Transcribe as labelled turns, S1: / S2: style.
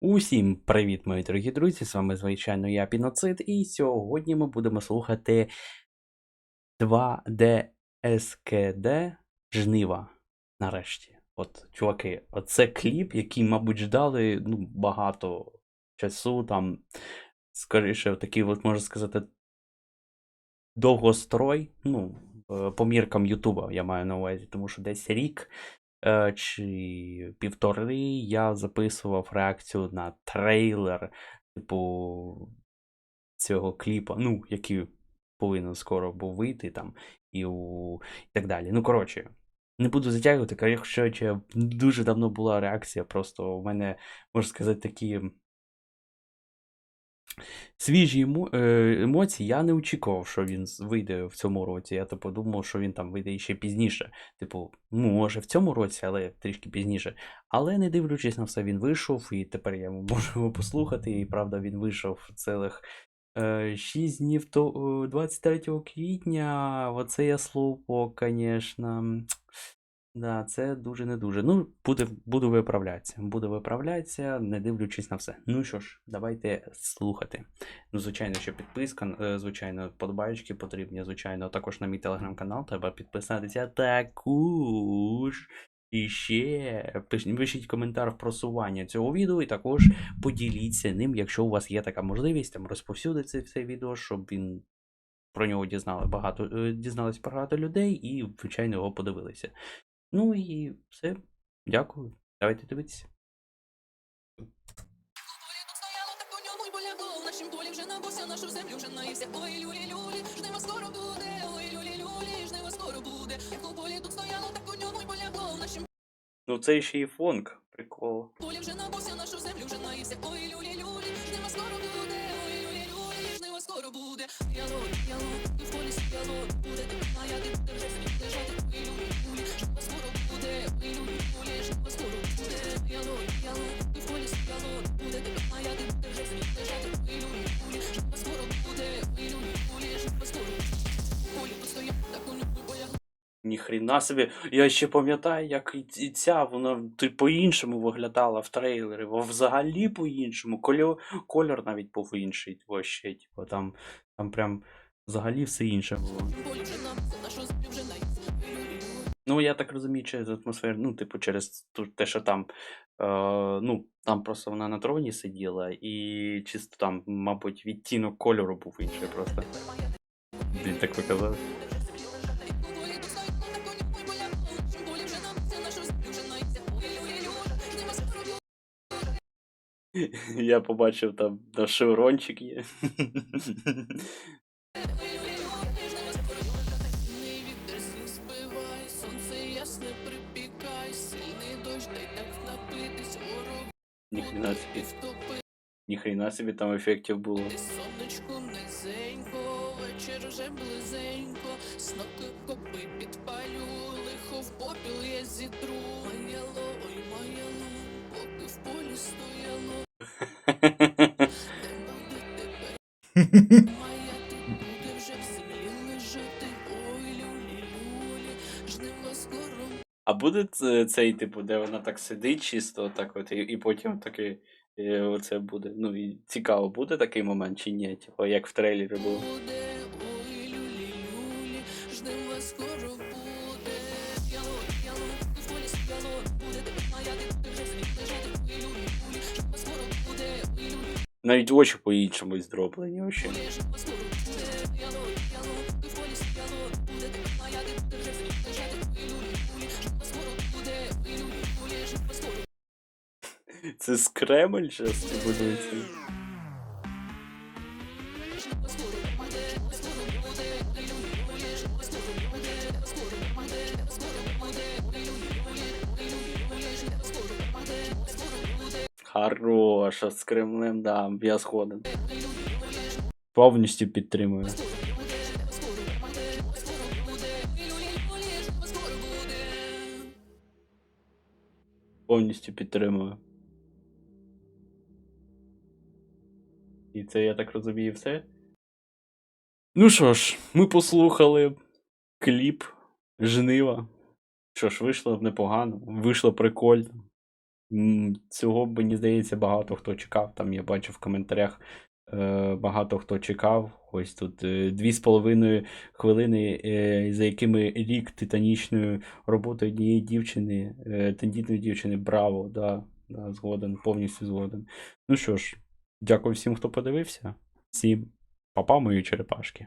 S1: Усім привіт, мої дорогі друзі! З вами, звичайно, я Піноцид, і сьогодні ми будемо слухати 2D SKD Жнива. Нарешті. От, чуваки, оце кліп, який, мабуть, ждали ну, багато часу, там, скоріше, такий, от, можна сказати, довгострой. Ну, е, по міркам Ютуба я маю на увазі, тому що десь рік чи півтори я записував реакцію на трейлер, типу, цього кліпа, ну, який повинен скоро був вийти там, і, у... і так далі. Ну, коротше, не буду затягувати, якщо дуже давно була реакція, просто у мене, можна сказати, такі. Свіжі е, емоції, я не очікував, що він вийде в цьому році. Я типу думав, що він там вийде ще пізніше. Типу, може в цьому році, але трішки пізніше. Але не дивлячись на все, він вийшов, і тепер я можу його послухати. І правда, він вийшов цілих е, 6 днів то е, 23 квітня. Оце я слово, звісно. Да, це дуже не дуже. Ну, буде, буду виправлятися. Буду виправлятися, не дивлячись на все. Ну що ж, давайте слухати. Ну, звичайно, ще підписка, е, звичайно, подобаючки потрібні, звичайно, також на мій телеграм-канал треба підписатися також. І ще пишіть коментар просування цього відео, і також поділіться ним, якщо у вас є така можливість, там розповсюдити це відео, щоб він про нього дізнали багато, е, дізналось багато людей і, звичайно, його подивилися. Ну і все. Дякую. Давайте дивитися. Ну, це ще і фонк. Прикол.
S2: полі вже набувся нашу землю вже наївся Ой, люлі,
S1: Ніхрена собі. Я ще пам'ятаю, як і ця, вона ти по-іншому виглядала в трейлері. во- Взагалі по-іншому. Кольор, кольор навіть був інший. Вообще, типу, там, там прям взагалі все інше було. Ну, я так розумію, через атмосферу, ну, типу, через те, що там, е, ну, там просто вона на троні сиділа, і чисто там, мабуть, відтінок кольору був інший просто. Блін, так показав. Я побачив там на шеврончик є. Ніхрена собі. Ніхрена собі там ефектів було.
S2: Сонечку низенько, вечір вже близенько, сноки копи підпалю, лихо в попіл я зітру.
S1: А буде цей, типу, де вона так сидить чисто, так от, і, і потім такий. е, Оце буде. Ну і цікаво, буде такий момент чи ні? Типу, як в трейлері було.
S2: Ой, люлі, люлі,
S1: зроблені.
S2: скоро
S1: Це з Кремль зараз будується.
S2: Буде.
S1: Хорош, а з Кремлем, да, я згоден. Повністю підтримую. Повністю підтримую. І це, я так розумію, все. Ну що ж, ми послухали кліп Жнива. Що ж, вийшло непогано, вийшло прикольно. Цього, мені здається, багато хто чекав. Там я бачу в коментарях е, багато хто чекав. Ось тут е, дві з половиною хвилини, е, за якими рік титанічної роботи однієї дівчини, тендітної дівчини. Браво, да, да, згоден, повністю згоден. Ну що ж, дякую всім, хто подивився. Всім па-па, мої черепашки.